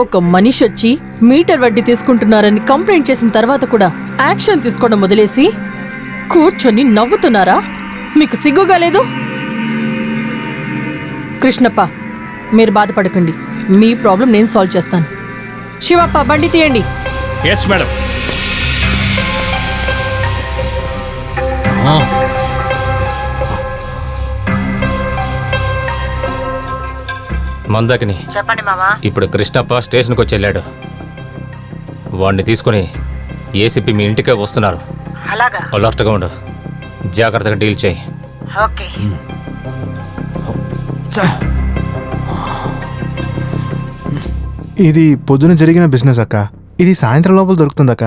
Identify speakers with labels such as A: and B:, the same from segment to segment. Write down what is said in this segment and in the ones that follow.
A: ఒక మనిషి వచ్చి మీటర్ వడ్డీ తీసుకుంటున్నారని కంప్లైంట్ చేసిన తర్వాత కూడా యాక్షన్ తీసుకోవడం వదిలేసి కూర్చొని నవ్వుతున్నారా? మీకు సిగ్గుగా లేదు? కృష్ణప్ప మీరు బాధపడకండి. మీ ప్రాబ్లం నేను సాల్వ్ చేస్తాను. శివప్ప బండి తీయండి.
B: Yes madam
C: Mandakini.
D: చెప్పండి మామా.
C: ఇప్పుడు కృష్ణప్ప స్టేషన్కి వచ్చి వెళ్ళాడు. వాడిని తీసుకుని ఏసీపీ మీ ఇంటికే వస్తున్నారు.
D: అలాగా?
C: అలర్ట్గా ఉండు. జాగ్రత్తగా డీల్ చేయి.
D: ఓకే.
E: ఇది పొద్దున జరిగిన బిజినెస్ అక్క. ఇది సాయంత్రం లోపల దొరుకుతుందక్క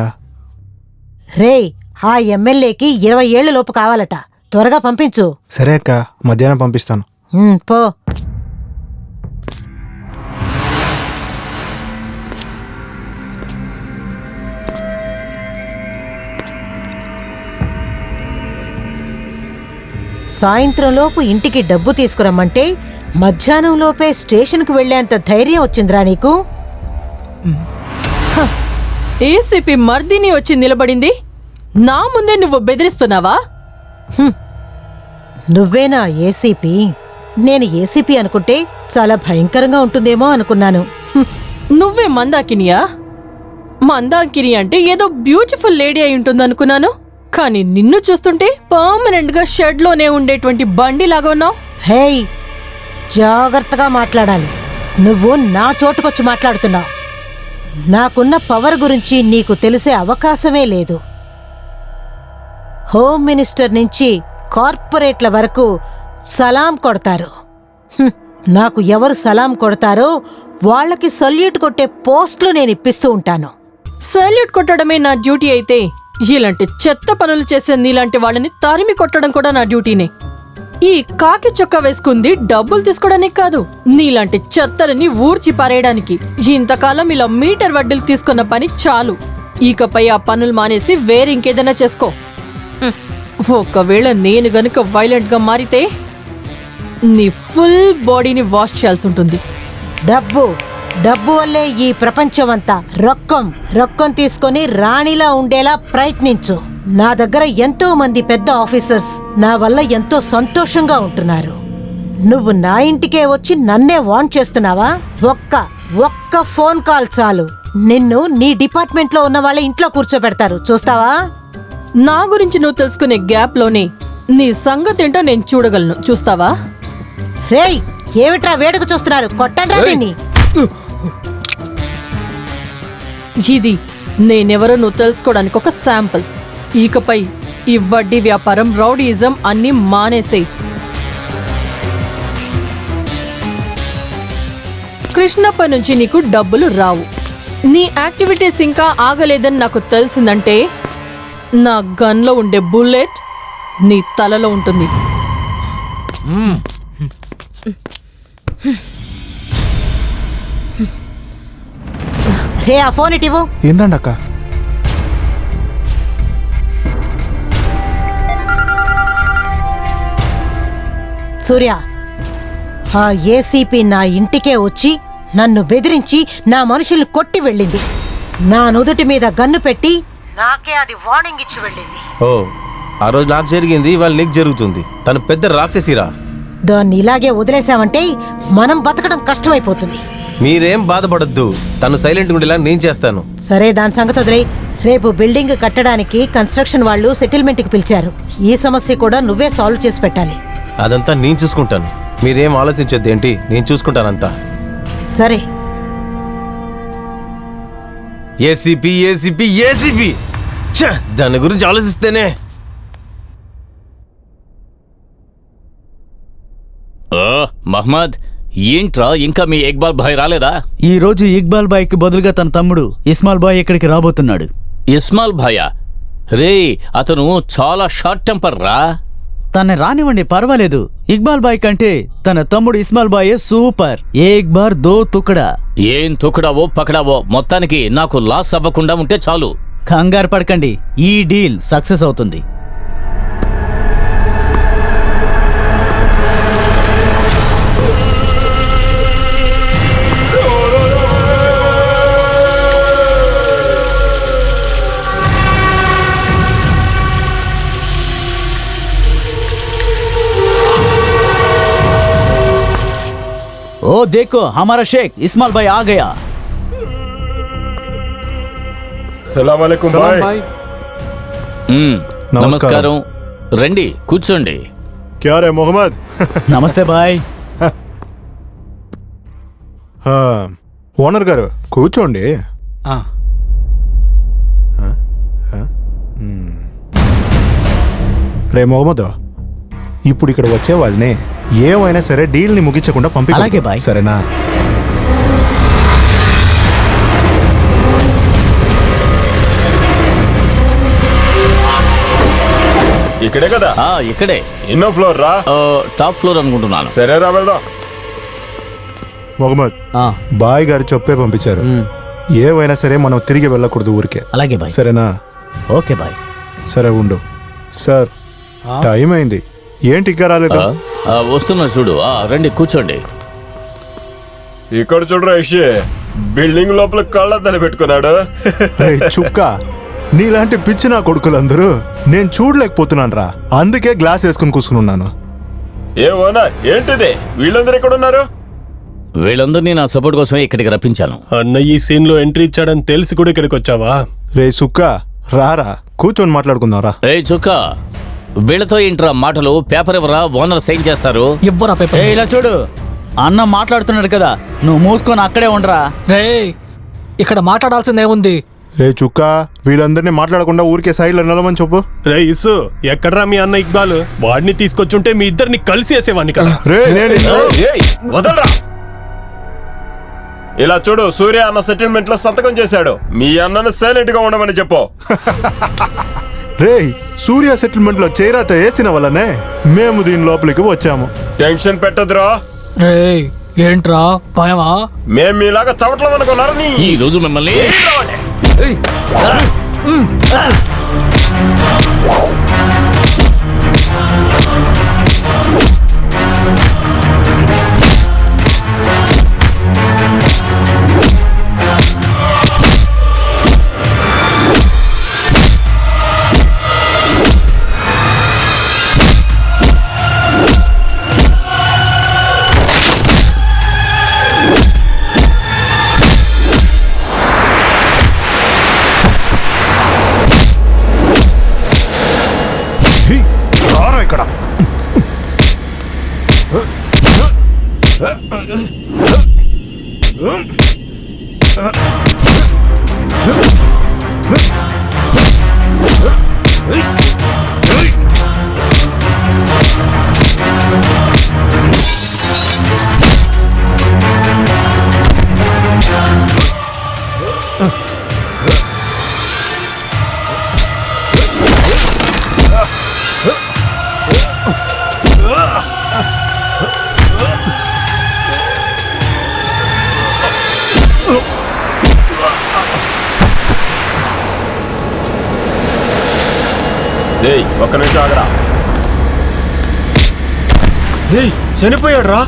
D: రేయ్ ఆ ఎమ్మెల్యేకి ఇరవై ఏళ్ళ లోపు కావాలట. త్వరగా పంపించు.
E: సరే అక్క మధ్యాహ్నం పంపిస్తాను.
D: పో. సాయంత్రం లోపు ఇంటికి డబ్బు తీసుకురమ్మంటే మధ్యాహ్నం లోపే స్టేషన్కి వెళ్ళేంత ధైర్యం వచ్చిందిరా నీకు?
A: ఏసీపీ మర్దిని వచ్చి నిలబడింది. నా ముందే నువ్వు బెదిరిస్తున్నావా?
D: నువ్వేనా ఏసీపీ? నేను ఏసీపీ అనుకుంటే చాలా భయంకరంగా ఉంటుందేమో అనుకున్నాను.
A: నువ్వే మందాకినియా? మందాకిని అంటే ఏదో బ్యూటిఫుల్ లేడీ అయి ఉంటుందనుకున్నాను. కానీ నిన్ను చూస్తుంటే పర్మనెంట్గా షెడ్లోనే ఉండేటువంటి బండి లాగా ఉన్నావు.
D: హేయ్ జాగ్రత్తగా మాట్లాడాలి. నువ్వు నా చోటుకొచ్చి మాట్లాడుతున్నావు. నాకున్న పవర్ గురించి నీకు తెలిసే అవకాశమే లేదు. హోమ్ మినిస్టర్ నుంచి కార్పొరేట్ల వరకు సలాం కొడతారు. నాకు ఎవరు సలాం కొడతారో వాళ్ళకి సల్యూట్ కొట్టే పోస్టులు నేను ఇప్పిస్తూ ఉంటాను.
A: సల్యూట్ కొట్టడమే నా డ్యూటీ అయితే ఇలాంటి చెత్త పనులు చేసే నీలాంటి వాళ్ళని తరిమి కొట్టడం కూడా నా డ్యూటీనే. ఈ కాకి చొక్కా వేసుకుంది డబ్బులు తీసుకోవడానికి కాదు నీలాంటి చెత్తలని ఊర్చి పారేయడానికి. ఇంతకాలం ఇలా మీటర్ వడ్డీలు తీసుకున్న పని చాలు. ఇకపై ఆ పనులు మానేసి వేరే ఇంకేదైనా చేసుకో. ఒకవేళ నేను గనుక వైలెంట్గా మారితే నీ ఫుల్ బాడీని వాష్ చేయాల్సి ఉంటుంది.
D: డబ్బు. డబ్బు వల్లే ఈ ప్రపంచమంతా రొక్కం రొక్కం తీసుకొని రాణిలా ఉండేలా ప్రయత్నించు. నా దగ్గర ఎంతో మంది పెద్ద ఆఫీసర్స్ నా వల్ల ఎంతో సంతోషంగా ఉంటున్నారు. నువ్వు నా ఇంటికే వచ్చి నన్నే వాన్ చేస్తున్నావా? ఒక్క ఒక్క ఫోన్ కాల్ చాలు. నిన్ను నీ డిపార్ట్మెంట్లో ఉన్న వాళ్ళ ఇంట్లో కూర్చోబెడతారు. చూస్తావా?
A: నా గురించి నువ్వు తెలుసుకునే గ్యాప్లోనే నీ సంగతి ఏంటో నేను చూడగలను. చూస్తావా?
D: రేయ్ ఏమిట్రా వేడుక చూస్తున్నారు? కొట్టండి దీన్ని.
A: ఇది నేనెవరో నువ్వు తెలుసుకోవడానికి ఒక శాంపుల్. ఇకపై ఈ వడ్డీ వ్యాపారం రౌడీయిజం అన్ని మానేసేయ్. కృష్ణప్ప నుంచి నీకు డబ్బులు రావు. నీ యాక్టివిటీస్ ఇంకా ఆగలేదని నాకు తెలిసిందంటే నా గన్లో ఉండే బుల్లెట్ నీ తలలో ఉంటుంది.
D: రే ఆ ఫోన్ ఇటివు
E: ఏందండి అక్క?
D: సూర్య ఆ ఏసీపీ నా ఇంటికే వచ్చి నన్ను బెదిరించి నా మనుషుల్ని కొట్టి వెళ్ళింది. నా నుదుటి మీద గన్ను పెట్టి నాకే అది వార్నింగ్ ఇచ్చి వెళ్ళింది.
F: ఓ ఆ రోజు నాకు జరిగింది ఇవాళ నీకు జరుగుతుంది. తను పెద్ద రాక్షసిరా.
D: దాన్ని ఇలాగే వదిలేశామంటే మనం బతకడం కష్టమైపోతుంది.
F: మీరేం బాధపడద్దు. తను సైలెంట్ ఉండేలా నేను చేస్తాను.
D: సరే దాని సంగతి వదిలే రేపు బిల్డింగ్ కట్టడానికి కన్స్ట్రక్షన్ వాళ్ళు సెటిల్మెంట్కి పిలిచారు. ఈ సమస్య కూడా నువ్వే సాల్వ్ చేసి పెట్టాలి.
F: అదంతా నేను చూసుకుంటాను. మీరేం ఆలోచించొద్దు ఏంటి? నేను చూసుకుంటానంతా.
D: సరే.
F: ACP ACP ACP! ఛ, దాని గురించి ఆలోచిస్తేనే.
B: ఓ మహమ్మద్ ఏంట్రా ఇంకా మీ ఇక్బాల్ భాయ్ రాలేదా?
G: ఈ రోజు ఇక్బాల్ బాయ్కి బదులుగా తన తమ్ముడు ఇస్మాల్ బాయ్ ఇక్కడికి రాబోతున్నాడు.
B: ఇస్మాల్ భాయా రే అతను చాలా షార్ట్ టెంపర్ రా.
G: తన రానివ్వండి పర్వాలేదు. ఇక్బాల్ బాయ్ కంటే తన తమ్ముడు ఇస్మాల్ బాయే సూపర్. ఏక్ బార్ దో తుకడా.
B: ఏం తొక్కడావో పకడావో మొత్తానికి నాకు లాస్ అవ్వకుండా ఉంటే చాలు.
G: కంగారు పడకండి ఈ డీల్ సక్సెస్ అవుతుంది. ओ देखो हमारा शेख इस्माइल भाई आ गया
H: సలాం అలైకుం బాయ్
E: బాయ్
B: మ్మ్,
E: నమస్కారం.
B: నమస్కారం రండి కూర్చోండి
H: క్యా రే మొహమ్మద్
G: नमस्ते भाई
E: ఆ, ఓనర్ గారు కూర్చోండి ఆ, ఆ, మ్. రే మొహమ్మద్ ఇప్పుడు ఇక్కడ వచ్చే వాళ్ళని ఏమైనా సరే డీల్ని ముగించకుండా పంపి
G: అలాగే బాయ్.
E: సరేనా?
H: ఇక్కడే కదా?
B: ఆ ఇక్కడే.
H: ఎన్నో ఫ్లోర్ రా.
B: ఆ, టాప్ ఫ్లోర్ అనుకుంటున్నాను.
H: సరే రా వెళ్దాం.
E: మొహమ్మద్ బాయ్ గారు చెప్పే పంపించారు. ఏమైనా సరే మనం తిరిగి వెళ్ళకూడదు ఊరికే.
G: అలాగే బాయ్.
E: సరేనా?
G: Okay bye.
E: సరే ఉండు. సార్ టైం అయింది. ఏంటి ఇంకా రాలేదు?
B: ఆ, వస్తున్నా చూడు. ఆ, రండి కూర్చోండి.
H: ఇక్కడ చూడరా ఇషి బిల్డింగ్ లోపల కళ్ళద్దని పెట్టుకున్నాడు.
E: రేయ్ చుక్క. నీలాంటి పిచ్చి నా కొడుకులందరూ నేను చూడలేకపోతున్నాను రా. అందుకే గ్లాస్ వేసుకుని కూర్చుని ఉన్నాను.
H: ఏ ఓనర్ ఏంటిది? వీళ్ళందరూ ఎక్కడ ఉన్నారు?
B: వీళ్ళందరినీ నా సపోర్ట్ కోసమే ఇక్కడికి రప్పించాను.
I: అన్న ఈ సీన్లో ఎంట్రీ ఇచ్చాడని తెలిసి కూడా ఇక్కడికి వచ్చావా?
E: రే సుక్క రారా. కూర్చొని మాట్లాడుకుందాం రా.
B: ఏ చుక్క. వీళ్ళతో ఏంట్రా మాటలు పేపర్ ఇవ్వరా ఓనర్ సైన్ చేస్తారు.
J: ఇవ్వరా పేపర్?
G: ఏ ఇలా చూడు. అన్న మాట్లాడుతున్నాడు కదా నువ్వు మూసుకొని అక్కడే ఉండరా.
J: రే ఇక్కడ మాట్లాడాల్సిందేముంది
E: రే చుక్క వీళ్ళందరినీ మాట్లాడకుండా ఊరికే సైడ్లో నిలమని చెప్పు.
I: రే ఇసు ఎక్కడ్రా మీ అన్న ఇక్బాల్? వాడిని తీసుకొచ్చుంటే మీ ఇద్దరిని కలిసి వేసేవాడిని కదా.
E: రే నేను
H: ఏయ్, వదలరా. ఇలా చూడు సూర్య అన్న సెటిల్మెంట్లో సంతకం చేశాడు. మీ అన్నను సైలెంట్గా ఉండమని చెప్పు.
E: రే సూర్య సెటిల్మెంట్లో చేరాత వేసిన వల్లనే మేము దీని లోపలికి వచ్చాము.
H: టెన్షన్ పెట్టదురా
J: రే ఏంట్రా భయమా?
H: మేం మీలాగా చవట్లం అనుకున్నారు నీ?
B: ఈ రోజు మిమ్మల్ని
E: 으
H: ఏయ్ ఒక్క నిమిషం ఆగరా చనిపోయాడు రా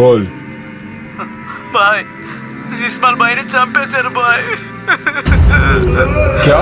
B: రేయ్, త్వరగా రండి, పారిపోదాం
H: బోల్
G: బాయ్ ఇస్మాయిల్ భాయ్ని చంపేశారు బాయ్
H: క్యా